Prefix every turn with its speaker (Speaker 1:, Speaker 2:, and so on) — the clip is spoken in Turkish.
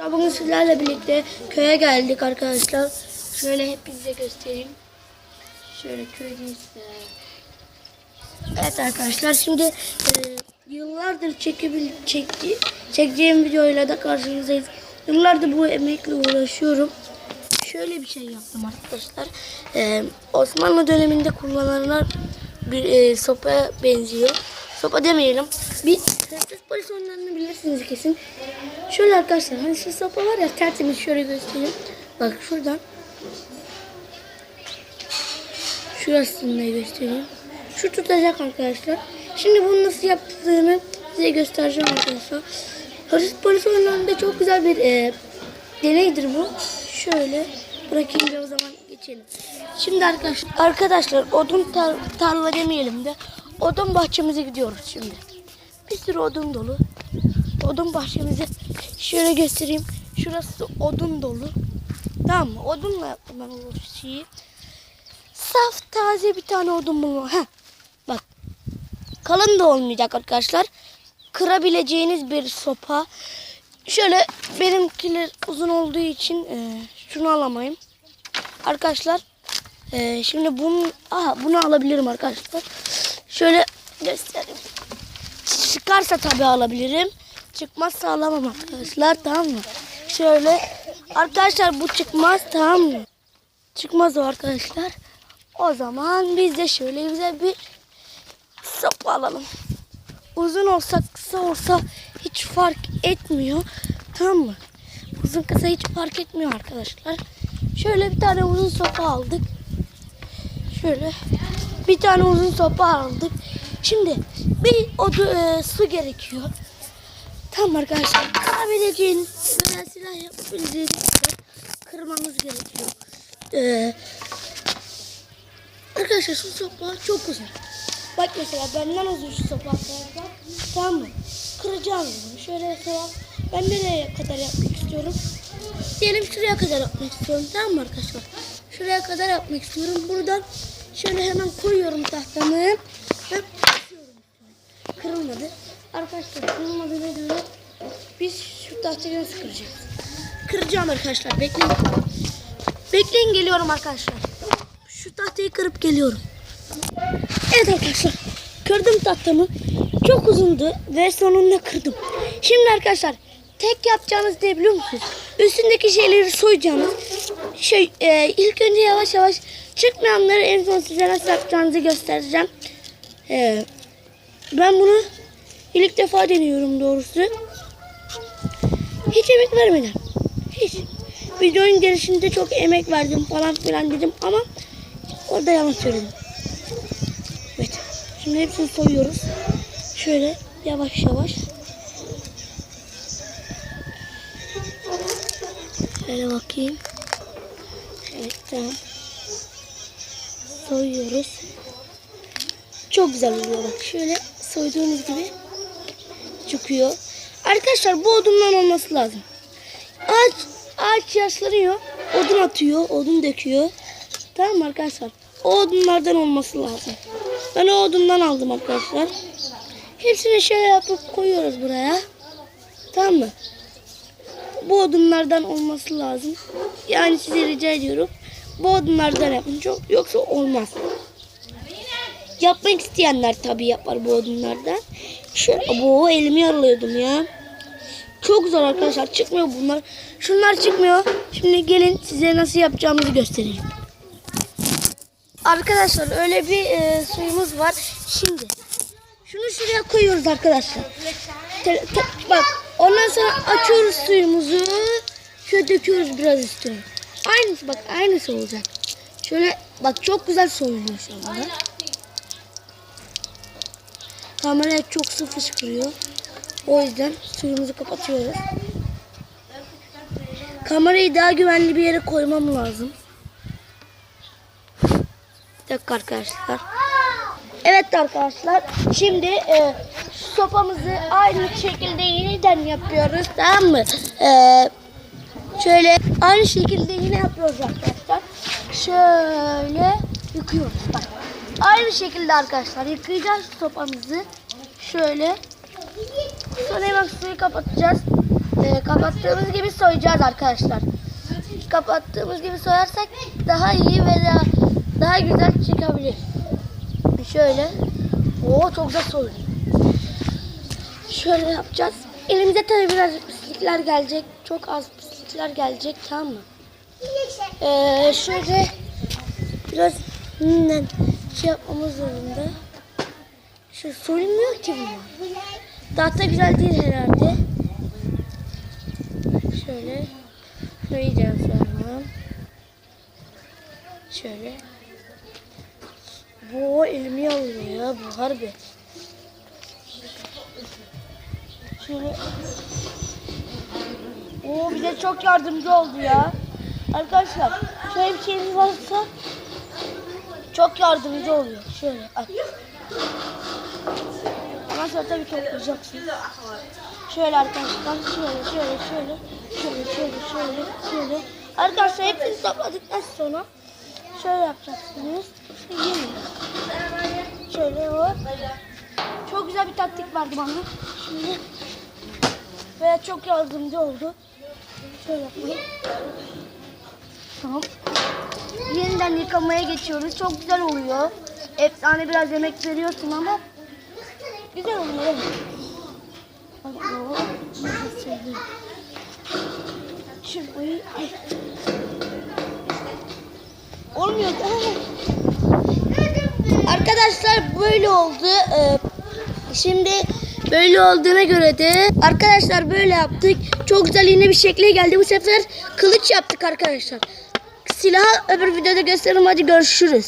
Speaker 1: Bugün sizlerle birlikte köye geldik arkadaşlar. Şöyle hepinize göstereyim. Şöyle köydeyiz. Evet arkadaşlar şimdi e, yıllardır çekebil çekti, çekeceğim videoyla da karşınızdayız. Yıllardır bu emekle uğraşıyorum. Şöyle bir şey yaptım arkadaşlar. Ee, Osmanlı döneminde kullanılan bir e, sopaya benziyor. Sopa demeyelim. Bir hırsız polis oyunlarını bilirsiniz kesin. Şöyle arkadaşlar hani şu sopa var ya tertemiz şöyle göstereyim. Bak şuradan. Şurasını da göstereyim. Şu tutacak arkadaşlar. Şimdi bunu nasıl yaptığını size göstereceğim arkadaşlar. Hırsız polis oyunlarında çok güzel bir e, deneydir bu. Şöyle bırakayım da o zaman geçelim. Şimdi arkadaşlar, arkadaşlar odun tar tarla demeyelim de odun bahçemize gidiyoruz şimdi. Bir sürü odun dolu. Odun bahçemizi şöyle göstereyim. Şurası odun dolu. Tamam mı? Odunla yaptım ben o şeyi. Saf taze bir tane odun bulma. Heh. Bak. Kalın da olmayacak arkadaşlar. Kırabileceğiniz bir sopa. Şöyle benimkiler uzun olduğu için e, şunu alamayım. Arkadaşlar e, şimdi bunu aha, bunu alabilirim arkadaşlar. Şöyle göstereyim. Çıkarsa tabii alabilirim. Çıkmazsa alamam arkadaşlar tamam mı? Şöyle arkadaşlar bu çıkmaz tamam mı? Çıkmaz o arkadaşlar. O zaman biz de şöyle güzel bir sopa alalım. Uzun olsa kısa olsa hiç fark etmiyor. Tamam mı? Uzun kısa hiç fark etmiyor arkadaşlar. Şöyle bir tane uzun sopa aldık. Şöyle bir tane uzun sopa aldık. Şimdi bir odu e, su gerekiyor. Tamam arkadaşlar. Kırabileceğiniz veya silah yapabileceğiniz kırmamız gerekiyor. Ee, arkadaşlar şu sopa çok uzun. Bak mesela benden uzun şu sopa arkadaşlar. Tamam mı? Kıracağım. Şöyle mesela ben nereye kadar yapmak istiyorum? Diyelim şuraya kadar yapmak istiyorum. Tamam mı arkadaşlar? Şuraya kadar yapmak istiyorum. Buradan şöyle hemen koyuyorum tahtamı. Ve basıyorum. Kırılmadı. Arkadaşlar kırılmadığına göre biz şu tahtayı nasıl kıracağız? Kıracağım arkadaşlar. Bekleyin. Bekleyin geliyorum arkadaşlar. Şu tahtayı kırıp geliyorum. Evet arkadaşlar. Kırdım tahtamı. Çok uzundu ve sonunda kırdım. Şimdi arkadaşlar tek yapacağınız ne biliyor musunuz? Üstündeki şeyleri soyacağınız. Şey e, ilk önce yavaş yavaş çıkmayanları en son size nasıl yapacağınızı göstereceğim. E, ben bunu ilk defa deniyorum doğrusu. Hiç emek vermedim. Hiç. Videonun gelişinde çok emek verdim falan filan dedim ama orada yalan söyledim. Evet. Şimdi hepsini soyuyoruz. Şöyle yavaş yavaş. Şöyle bakayım. Evet tamam. Soyuyoruz. Çok güzel oluyor bak. Şöyle soyduğunuz gibi çıkıyor. Arkadaşlar bu odundan olması lazım. Ağaç, ağaç yaşlanıyor. Odun atıyor. Odun döküyor. Tamam mı arkadaşlar? O odunlardan olması lazım. Ben o odundan aldım arkadaşlar. Hepsini şöyle yapıp koyuyoruz buraya. Tamam mı? Bu odunlardan olması lazım. Yani size rica ediyorum. Bu odunlardan yapın. Çok, yoksa olmaz. Yapmak isteyenler tabii yapar bu odunlardan. Şöyle, bu elimi yaralıyordum ya. Çok zor arkadaşlar. Çıkmıyor bunlar. Şunlar çıkmıyor. Şimdi gelin size nasıl yapacağımızı göstereyim. Arkadaşlar öyle bir e, suyumuz var. Şimdi şunu şuraya koyuyoruz arkadaşlar. Te- te- bak ondan sonra açıyoruz suyumuzu. Şöyle döküyoruz biraz üstüne. Aynısı bak aynısı olacak. Şöyle bak çok güzel soyuluyor şu anda. Kameraya çok su fışkırıyor. O yüzden suyumuzu kapatıyoruz. Kamerayı daha güvenli bir yere koymam lazım. Bir dakika arkadaşlar. Evet arkadaşlar. Şimdi e, sopamızı aynı şekilde yeniden yapıyoruz. Tamam mı? E, şöyle aynı şekilde yine yapıyoruz arkadaşlar. Şöyle yıkıyoruz. Bak. Aynı şekilde arkadaşlar yıkayacağız sopamızı. Şöyle. Sonra hemen suyu kapatacağız. e, kapattığımız gibi soyacağız arkadaşlar. Kapattığımız gibi soyarsak daha iyi ve daha, daha güzel çıkabilir. Şöyle. Oo çok güzel soyuluyor. Şöyle yapacağız. Elimize tabii biraz pislikler gelecek. Çok az pislikler gelecek tamam mı? Ee, şöyle biraz hmm, şey yapmamız zorunda. Şu soyulmuyor ki bu. Tahta güzel değil herhalde. Şöyle soyacağız sonra. Şöyle. Bu elimi alıyor ya bu harbi. Şöyle. Oo bize çok yardımcı oldu ya. Arkadaşlar şöyle bir şeyiniz varsa çok yardımcı oluyor. Şöyle aç. Ondan sonra tabii toplayacaksın. Şöyle arkadaşlar şöyle şöyle şöyle şöyle şöyle şöyle şöyle. Arkadaşlar hepsini topladıktan sonra şöyle yapacaksınız. Yemin. Şöyle hop. Çok güzel bir taktik verdi bana. Şimdi ve çok yardımcı oldu. Şöyle yapayım. Tamam. Yeniden yıkamaya geçiyoruz. Çok güzel oluyor. Efsane biraz yemek veriyorsun ama güzel oluyor. Olmuyor. Arkadaşlar böyle oldu. Ee, Şimdi böyle olduğuna göre de arkadaşlar böyle yaptık. Çok güzel yine bir şekle geldi. Bu sefer kılıç yaptık arkadaşlar. Silahı öbür videoda gösteririm. Hadi görüşürüz.